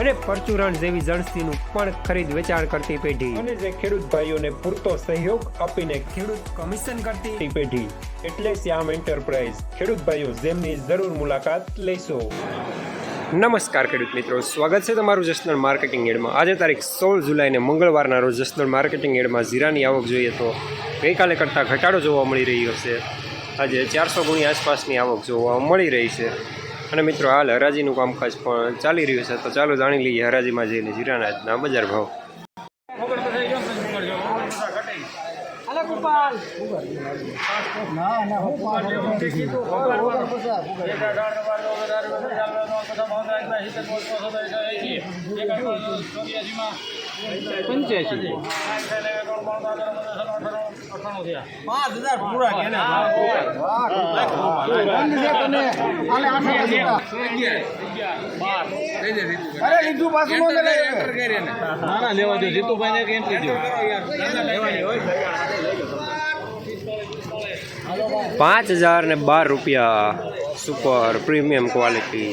અને પરચુરણ જેવી જણસીનું પણ ખરીદ વેચાણ કરતી પેઢી. અને જે ખેડૂત ભાઈઓને પૂરતો સહયોગ આપીને ખેડૂત કમિશન કરતી પેઢી. એટલે શ્યામ એન્ટરપ્રાઇઝ. ખેડૂત ભાઈઓ જેમની જરૂર મુલાકાત લેશો. નમસ્કાર ખેડૂત મિત્રો. સ્વાગત છે તમારું જસનલ માર્કેટિંગ એડમાં. આજે તારીખ સોળ જુલાઈને મંગળવારના રોજ જસનલ માર્કેટિંગ એડમાં જીરાની આવક જોઈએ તો ગઈકાલે કરતાં ઘટાડો જોવા મળી રહ્યો છે. આજે ચારસો ગુણી આસપાસની આવક જોવા મળી રહી છે. અને મિત્રો હાલ હરાજીનું કામકાજ પણ ચાલી રહ્યું છે. તો ચાલો જાણી લઈએ હરાજીમાં જઈને જીરાના બજાર ભાવ. પંચ્યાસી. પાંચ હજાર પૂરા કે અરે લીધું પાછું ન લેવાય. ના ના લેવા દો જીતુભાઈ ને કેમ કીધું પાંચ હજાર ને બાર રૂપિયા સુપર પ્રીમિયમ ક્વોલિટી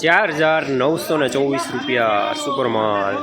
ચાર હજાર નવસો ને ચોવીસ રૂપિયા સુપર માલ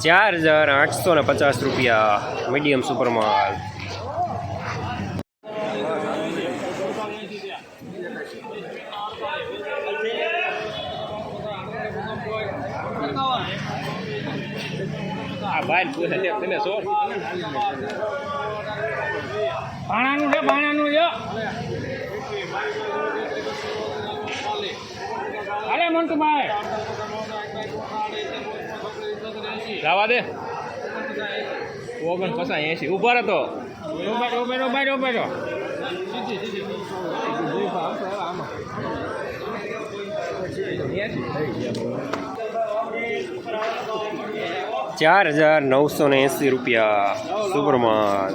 ચાર હજાર આઠસો ને પચાસ રૂપિયા મીડિયમ સુપર આ બાર પૂછે છે તમે સો પાણાનું છે પાણાનું છે. અરે મંટુભાઈ જવા દે. ઓગણ પચાસ એસી ઊભા રહેતો ઊભા ઊભા ઊભા ઊભા ચાર હજાર નવસો ને એંસી રૂપિયા. સુપર માલ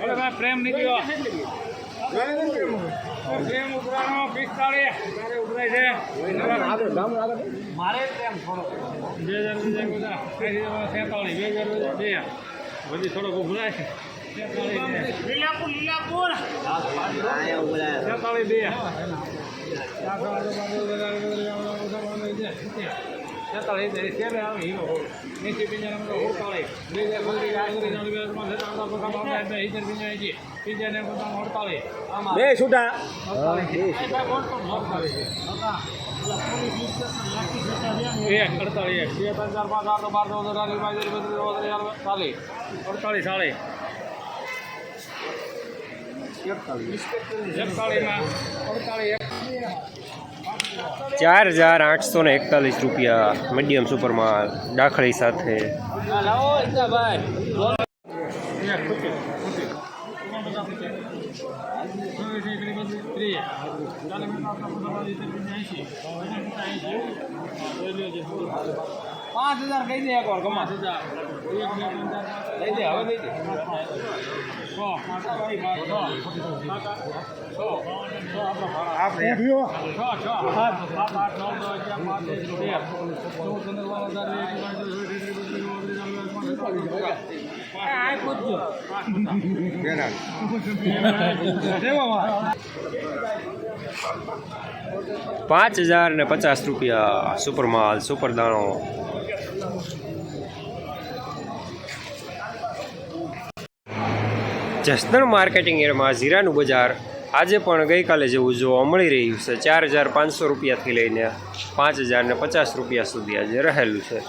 અરે ભાઈ પ્રેમ નીકળ્યો પ્રેમ ઉભરાનો પિસ્તાળીસ ઉભરાય છે મારે પ્રેમ થોડો બે હજાર રૂપિયા સેતાળીસ બે હજાર રૂપિયા બે બધી થોડોક ઉભરાય છે લીલાપુર લીલાપુર સેતાળીસ બે. બે છૂટા. છૂટા. એક બે ત્રણ ચાર પાંચ આઠ બાર ચૌદ અઢાર બાવીસ બત્રીસ ચાલીસ. ચાર હજાર આઠસો ને એકતાલીસ રૂપિયા મીડિયમ સુપરમાં દાખલી સાથે. ખૂટી પાંચ હજાર કહી દે એક વાર કમા એક બે ત્રણ ચાર પાંચ લઈ દે. હવે લઈ દે સો પાંચ હજાર ને પચાસ રૂપિયા સુપર માલ સુપર દાણો. જસદણ માર્કેટિંગ એરમાં જીરાનું બજાર. આજે પણ ગઈકાલે જેવું જોવા મળી રહ્યું છે. ચાર હજાર પાંચસો રૂપિયાથી લઈને પાંચ હજાર ને પચાસ રૂપિયા સુધી આજે રહેલું છે.